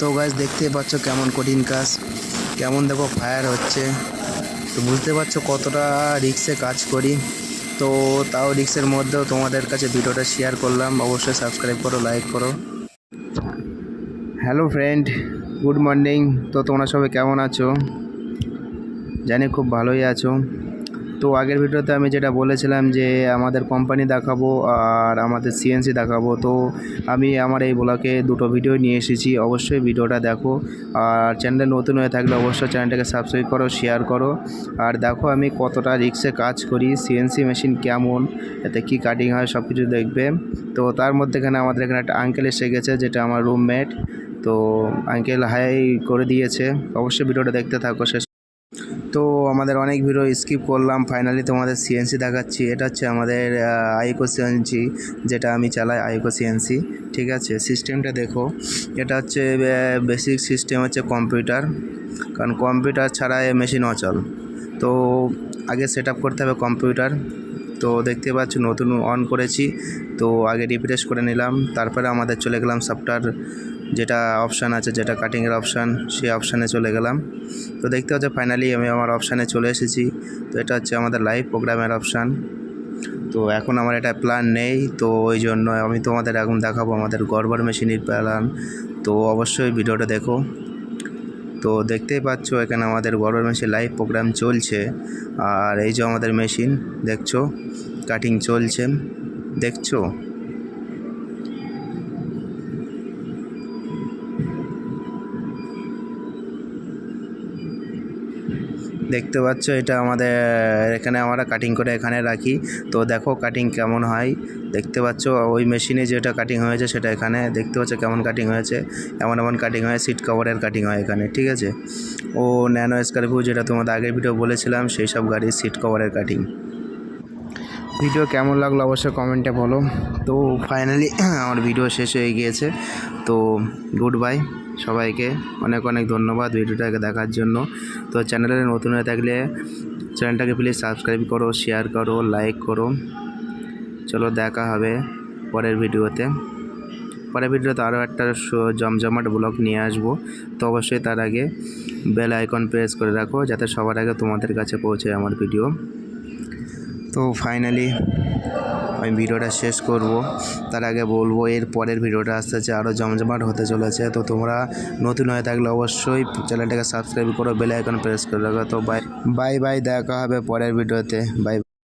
তো গাছ দেখতে পাচ্ছ কেমন কঠিন কাজ, কেমন দেখো ফায়ার হচ্ছে। তো বুঝতে পারছ কতটা রিক্সে কাজ করি। তো তাও রিক্সের মধ্যেও তোমাদের কাছে ভিডিওটা শেয়ার করলাম, অবশ্যই সাবস্ক্রাইব করো লাইক করো। হ্যালো ফ্রেন্ড গুড মর্নিং তো তোমরা সবাই কেমন আছো? জানি খুব ভালোই আছো। তো আগের ভিডিওতে আমি যেটা বলেছিলাম যে আমাদের কোম্পানি দেখাবো আর আমাদের সিএনসি দেখাবো, তো আমি আমার এই ব্লগে দুটো ভিডিও নিয়ে এসেছি। অবশ্যই ভিডিওটা দেখো আর চ্যানেলে নতুন হয়ে থাকলে অবশ্যই চ্যানেলটাকে সাবস্ক্রাইব করো শেয়ার করো। আর দেখো আমি কতটা রিক্সে কাজ করি সিএনসি মেশিন কেমন, এতে কী কাটিং হয় সব কিছু দেখবে। তো তার মধ্যে এখানে আমাদের এখানে একটা আঙ্কেল এসে গেছে, যেটা আমার রুমমেট তো আঙ্কেল হাই করে দিয়েছে। অবশ্যই ভিডিওটা দেখতে থাকো, শেষ তো আমাদের অনেক ভিডিও স্কিপ করলাম। ফাইনালি তোমাদের সিএনসি দেখাচ্ছি। এটা হচ্ছে আমাদের আইকো সিএনসি যেটা আমি চালাই আইকো সিএনসি ঠিক আছে? সিস্টেমটা দেখো। এটা হচ্ছে বেসিক সিস্টেম হচ্ছে কম্পিউটার কারণ কম্পিউটার ছাড়া মেশিন অচল। তো আগে সেট করতে হবে কম্পিউটার তো দেখতে পাচ্ছ, নতুন অন করেছি। তো আগে রিফ্রেশ করে নিলাম, তারপরে আমাদের চলে গেলাম সফটওয়্যার যেটা অপশান আছে, যেটা কাটিংয়ের অপশান সেই অপশানে চলে গেলাম। তো দেখতে হচ্ছে ফাইনালি আমি আমার অপশানে চলে এসেছি। তো এটা হচ্ছে আমাদের লাইভ প্রোগ্রামের অপশান তো এখন আমার এটা প্ল্যান নেই, তো ওই জন্য আমি তোমাদের এখন দেখাবো আমাদের গড়বড় মেশিনের প্ল্যান তো অবশ্যই ভিডিওটা দেখো। তো দেখতেই পাচ্ছ, এখানে আমাদের গরমের মেশিন লাইভ প্রোগ্রাম চলছে। আর এই যে আমাদের মেশিন, দেখছ? কাটিং চলছে। দেখছ? দেখতে পাচ্ছ, এটা আমাদের, এখানে আমরা কাটিং করে এখানে রাখি। তো দেখো কাটিং কেমন হয়। দেখতে পাচ্ছ, ওই মেশিনে যেটা কাটিং হয়েছে সেটা এখানে, দেখতে পাচ্ছ কেমন কাটিং হয়েছে। এমন এমন কাটিং হয় সিট কভারের কাটিং হয় এখানে, ঠিক আছে? ও ন্যানো স্কর্পিও যেটা তোমাদের আগের ভিডিও বলেছিলাম, সেই সব গাড়ির সিট কভারের কাটিং ভিডিও কেমন লাগল অবশ্যই কমেন্টে বলো। তো ফাইনালি আমার ভিডিও শেষ হয়ে গিয়েছে। তো গুড বাই সবাইকে। অনেক অনেক ধন্যবাদ ভিডিওটাকে দেখার জন্য। তো চ্যানেলে নতুন হয়ে থাকলে চ্যানেলটাকে প্লিজ সাবস্ক্রাইব করো শেয়ার করো লাইক করো। চলো দেখা হবে পরের ভিডিওতে। পরের ভিডিওতে আরও একটা জমজমাট ব্লগ নিয়ে আসব। তো অবশ্যই তার আগে বেল আইকন প্রেস করে রাখো যাতে সবার আগে তোমাদের কাছে পৌঁছায় আমার ভিডিও। তো ফাইনালি আমি ভিডিওটা শেষ করব। তার আগে বলব, এর পরের ভিডিওটা আস্তে আস্তে আরও জমজমাট হতে চলেছে। তো তোমরা নতুন হয়ে থাকলে অবশ্যই চ্যানেলটাকে সাবস্ক্রাইব করো বেল আইকন প্রেস করে রাখো। তো বাই বাই বাই দেখা হবে পরের ভিডিওতে। বাই